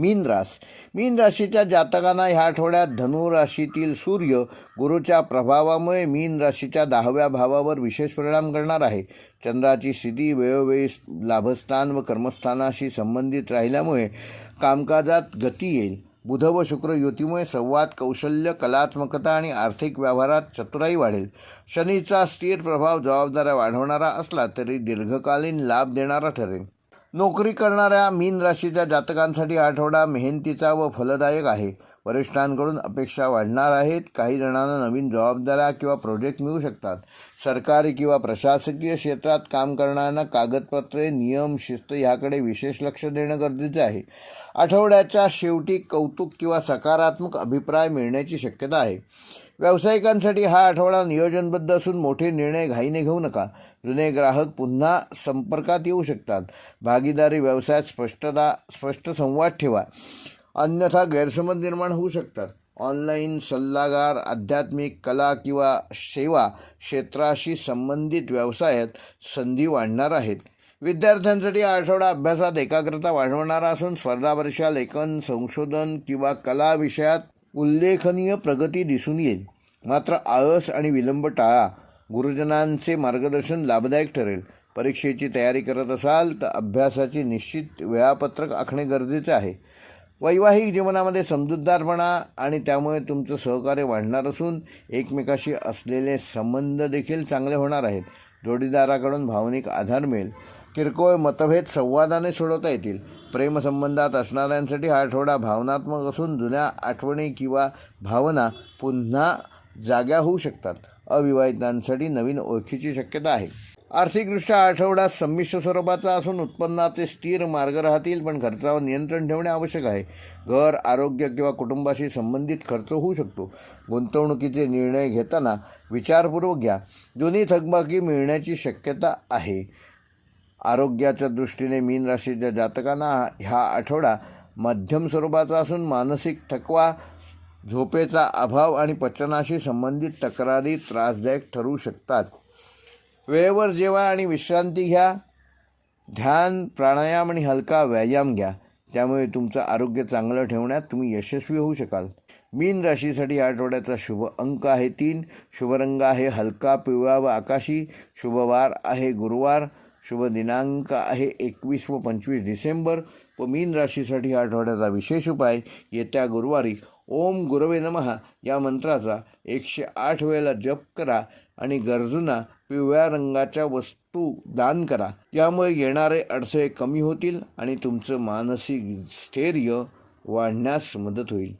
मीन रास मीन राशीच्या जातकांना ह्या आठवड्यात धनु राशीतील सूर्य गुरुच्या प्रभावामुळे मीन राशीच्या दहाव्या भावावर विशेष परिणाम करणार आहे. चंद्राची स्थिती वेळोवेळी लाभस्थान व कर्मस्थानाशी संबंधित राहिल्यामुळे कामकाजात गती येईल. बुध व शुक्र युतीमुळे संवाद कौशल्य कलात्मकता आणि आर्थिक व्यवहारात चतुराई वाढेल. शनीचा स्थिर प्रभाव जबाबदाऱ्या वाढवणारा असला तरी दीर्घकालीन लाभ देणारा ठरेल. नोकरी करणाऱ्या मीन राशीच्या जातकांसाठी आठवडा मेहनतीचा व फलदायक आहे. वरिष्ठांकडून अपेक्षा वाढणार आहेत. काही जणांना नवीन जबाबदाऱ्या किंवा प्रोजेक्ट मिळू शकतात. सरकारी किंवा प्रशासकीय क्षेत्रात काम करणाऱ्यांना कागदपत्रे नियम शिस्त ह्याकडे विशेष लक्ष देणं गरजेचं आहे. आठवड्याच्या शेवटी कौतुक किंवा सकारात्मक अभिप्राय मिळण्याची शक्यता आहे. व्यावसायिकांसाठी हा आठवडा नियोजनबद्ध असून मोठे निर्णय घाईने घेऊ नका. जुने ग्राहक पुन्हा संपर्कात येऊ शकतात. भागीदारी व्यवसायात स्पष्टता स्पष्ट संवाद ठेवा. अन्यथा गैरसमज निर्माण होऊ शकतात. ऑनलाईन सल्लागार आध्यात्मिक कला किंवा सेवा क्षेत्राशी संबंधित व्यवसायात संधी वाढणार आहेत. विद्यार्थ्यांसाठी हा आठवडा अभ्यासात एकाग्रता वाढवणारा असून स्पर्धा परीक्षा लेखन संशोधन किंवा कला विषयात उल्लेखनीय प्रगती दिसून येईल. मात्र आळस आणि विलंब टाळा गुरुजनांचे मार्गदर्शन लाभदायक ठरेल. परीक्षेची तयारी करत असाल तर अभ्यासाची निश्चित वेळापत्रक आखणे गरजेचे आहे. वैवाहिक जीवनामध्ये समजूतदारपणा आणि त्यामुळे तुमचं सहकार्य वाढणार असून एकमेकाशी असलेले संबंध देखील चांगले होणार आहेत. जोडीदाराकडून भावनिक आधार मिळेल. किरकोळ मतभेद संवादाने सोडवता येतील. प्रेमसंबंधात असणाऱ्यांसाठी हा आठवडा भावनात्मक असून जुन्या आठवणी किंवा भावना पुन्हा जाग्या होऊ शकतात. अविवाहितांसाठी नवीन ओळखीची शक्यता आहे. आर्थिकदृष्ट्या आठवडा संमिश्र स्वरूपाचा असून उत्पन्नाचे स्थिर मार्ग राहतील पण खर्चावर नियंत्रण ठेवणे आवश्यक आहे. घर आरोग्य किंवा कुटुंबाशी संबंधित खर्च होऊ शकतो. गुंतवणुकीचे निर्णय घेताना विचारपूर्वक घ्या. दोन्ही थकबाकी मिळण्याची शक्यता आहे. आरोग्याच्या दृष्टीने मीन राशीच्या जातकांना ह्या आठवडा मध्यम स्वरूपाचा असून मानसिक थकवा झोपेचा अभाव आणि पचनाशी संबंधित तक्रारी त्रासदायक ठरू शकतात. वेळेवर जेवा आणि विश्रांती घ्या. ध्यान प्राणायाम आणि हलका व्यायाम घ्या. त्यामुळे तुमचं आरोग्य चांगलं ठेवण्यात तुम्ही यशस्वी होऊ शकाल. मीन राशीसाठी या आठवड्याचा शुभ अंक आहे तीन. शुभरंग आहे हलका पिवळा व आकाशी. शुभवार आहे गुरुवार. शुभ दिनांक आहे एकवीस व पंचवीस डिसेंबर. व मीन राशीसाठी या आठवड्याचा विशेष उपाय येत्या गुरुवारी ओम गुरवे नमहा या मंत्राचा एकशे आठ वेळेला जप करा आणि गरजूंना पिवळ्या रंगाच्या वस्तू दान करा. यामुळे येणारे अडथळे कमी होतील आणि तुमचं मानसिक स्थैर्य वाढण्यास मदत होईल.